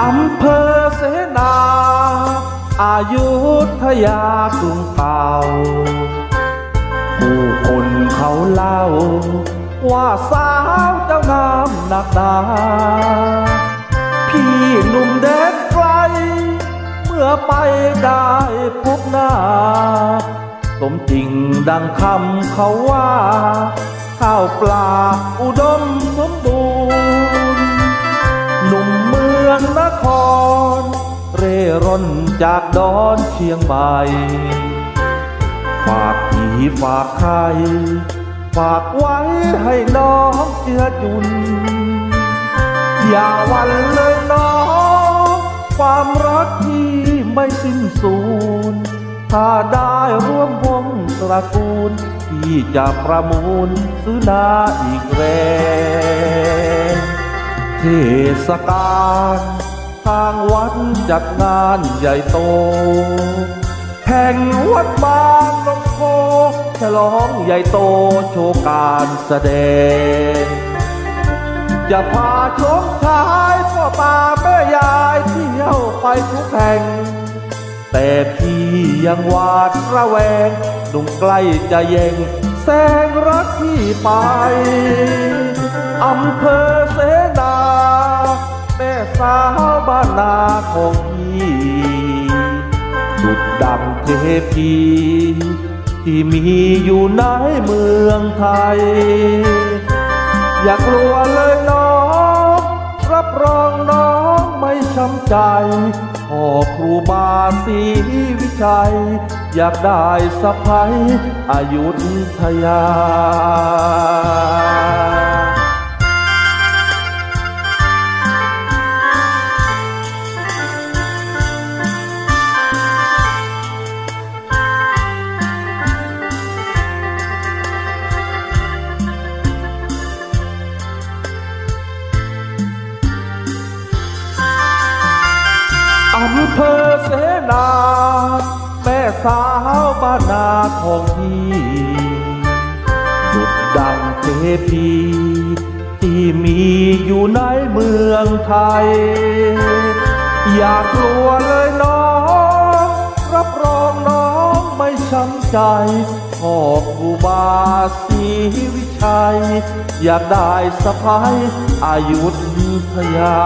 อำเภอเสนาอายุทยากรุงเก่าผู้คนเขาเล่า ว่าสาวเจ้างามหนักหนาพี่หนุ่มแดนไกล เมื่อไปได้พบหน้า สมจริงดังคำเขาว่า ข้าวปลาอุดมสมบูรณ์ คร เร่ร่อนจากดอนเชียงใหม่ ฝากผีฝากใคร ฝากไว้ให้น้องเจือจุน อย่าวันเลยน้อง ความรักที่ไม่สิ้นสูญถ้าได้ร่วมวงตระกูล ที่จะประมูลซื้อนาอีกแรงเทศกาล ทางวัดจัดงานใหญ่โต แห่งวัดบางนกโคฉลองใหญ่โตโชว์การแสดง จะพาชมชายพ่อตาแม่ยายเที่ยวไปทุกแห่ง แต่พี่ยังหวาดระแวงหนุ่มใกล้จะแย่งแสงรักพี่ไป อำเภอเสนาแม่สาวบ้า นาของพี่ดุดดังเทพีที่มีอยู่ในเมืองไทย อย่ากลัวเลยน้อง รับรองน้องไม่ช้ำใจพ่อครูบาศรีวิชัย อยากได้สะพ้ยอายุทยาำเภอเสนา แม่สาวบ้านนาของพี่จุดดังเทพีที่มีอยู่ในเมืองไทย อย่ากลัวเลยน้อง รับรองน้องไม่ช้ำใจพ่อครูบาศรีวิชัย อยากได้สะพายอายุทยา